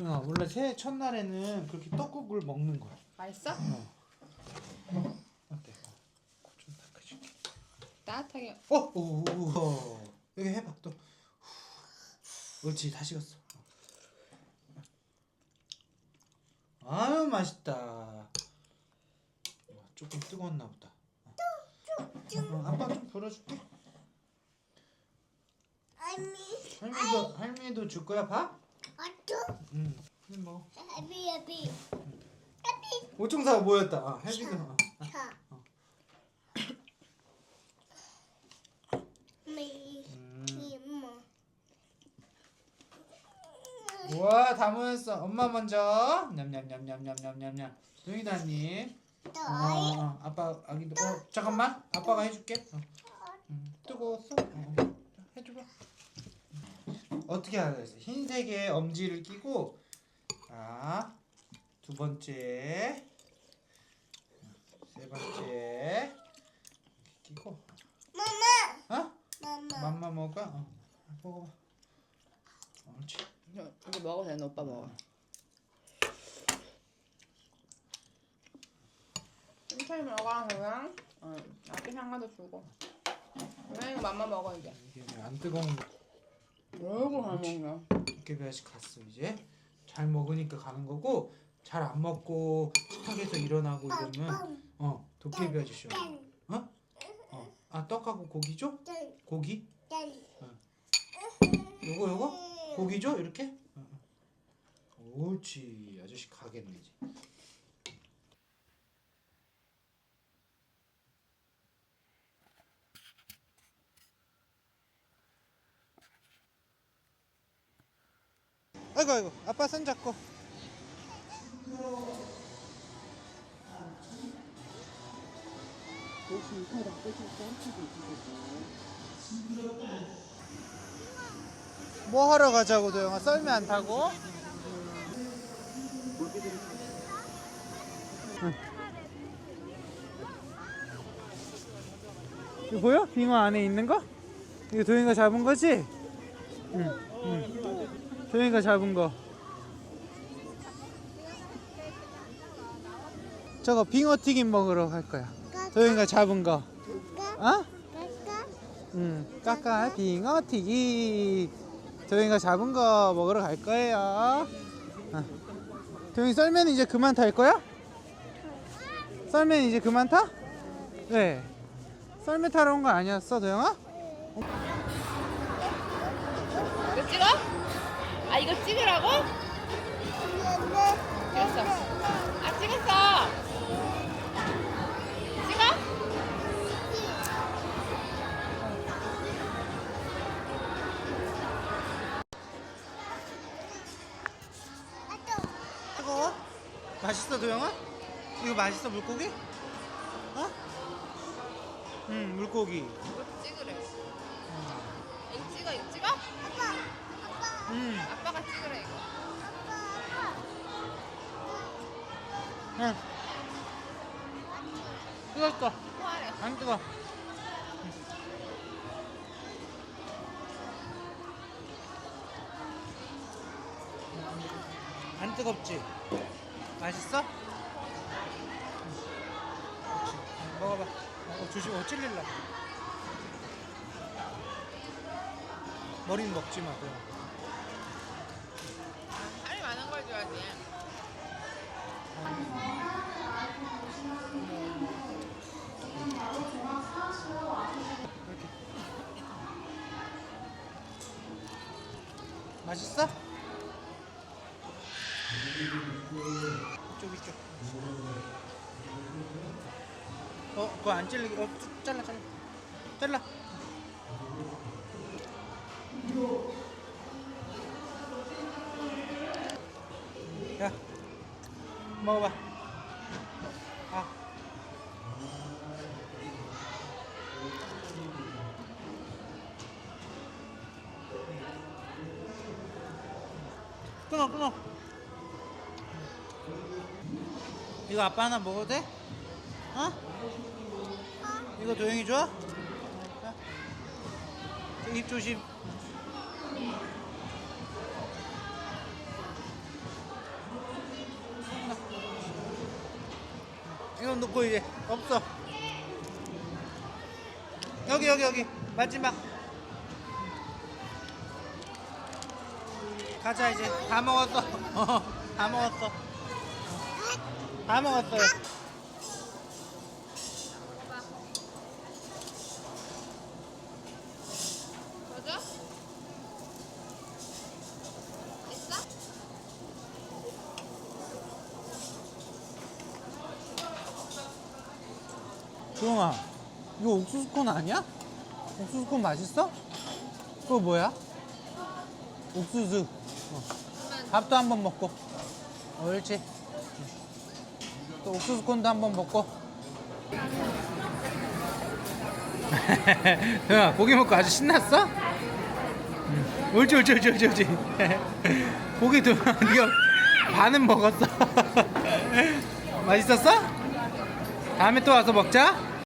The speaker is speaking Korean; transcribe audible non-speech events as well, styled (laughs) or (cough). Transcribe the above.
어, 원래 새해 첫날에는 그렇게 떡국을 먹는 거야. 맛있어? 어때? 어, 좀 닦아줄게. 따뜻하게. 어, 오, 오, 오. 여기 해봐 또. 옳지, 다 식었어. 아유 맛있다. 어, 조금 뜨거웠나 보다. 어. 어, 아빠 좀 불어줄게. 아미 할미도 할미도 줄 거야 밥? 응. 뭐 아비 아비 아비 오총사가 뭐였다. 아, 할미도. 어. 차 미, 음. 이모 우와 다 모였어. 엄마 먼저. 냠냠냠냠냠냠냠냠. 한 입. 어, 또이 어, 아빠 아기도. 어, 잠깐만. 아빠가 해줄게. 어. 음, 뜨거웠어? 어, 어. 해줘봐. 어떻게 하라 그랬어? 흰색에 엄지를 끼고. 자, 두 번째. 세 번째. 이렇게 끼고. 마마 어? 마마 맘마 먹을까? 어. 먹어봐. 옳지. 이제 먹어도 되는 오빠 먹어. 천천히 먹어 그냥. 어, 아기 상가도 주고. 그냥 이거 맘마 먹어 이제. 이게 안 뜨거운 아이고 잘 먹냐. 도깨비아씨 갔어 이제 잘 먹으니까 가는 거고 잘 안 먹고 식탁에서 일어나고 이러면 어 도깨비 아저씨 어? 어? 아 떡하고 고기 줘? 고기? 요거 요거? 고기 줘? 이렇게? 어, 어. 옳지 아저씨 가겠네 이제 아이고 아이고 아빠 손 잡고 뭐 하러 가자고 도영아 썰매 안 타고? 이거 보여? 빙어 안에 있는 거? 이거 도영이가 잡은 거지? 응, 응. 도영이가 잡은 거. 저거 빙어 튀김 먹으러 갈 거야. 도영이가 잡은 거. 어? 까까 응. 까까 빙어 튀김. 도영이가 잡은 거 먹으러 갈 거예요. 어. 도영이 썰매는 이제 그만 탈 거야? 썰매는 이제 그만 타? 네. 썰매 타러 온 거 아니었어, 도영아? 찍어? 아 이거 찍으라고? 찍었어. 아 찍었어. 찍어? 뜨거워? 맛있어 도영아? 이거 맛있어 물고기? 어? 응 물고기 찍으래. 아빠가 찍으래 이거. 응. 뜨거웠어 뭐하래? 안 뜨거 안 뜨겁지? 맛있어? 그렇지. 응, 먹어봐 어, 조심 어 찔릴라 머리는 먹지 마 그냥 살이 많은 걸 줘야지. 이렇게 맛있어? 이쪽 이쪽. 어 그거 안 찔리게 어쭉 잘라 잘라. 잘라. 야 먹어봐 끊어 끊어 이거 아빠 하나 먹어도 돼? 어? 이거 도영이 줘? 입 조심 이건 놓고 이제 없어 여기 여기 여기 마지막 가자 이제 다 먹었어. (laughs) 어, 다 먹었어. 다 먹었어요. 맞아? 있어? 조용아, 이거 옥수수 콘 아니야? 옥수수 콘 맛있어? 그거 뭐야? 옥수수. 어. 밥도 한번 먹고. 어, 옳지. 또 옥수수 콘도 한번 먹고. (laughs) 조용아, 고기 먹고 아주 신났어? 응. 옳지, 옳지, 옳지, 옳지, 옳지. (laughs) 고기도 (laughs) 네가 반은 먹었어. 맛있었어? 다음에 또 와서 먹자.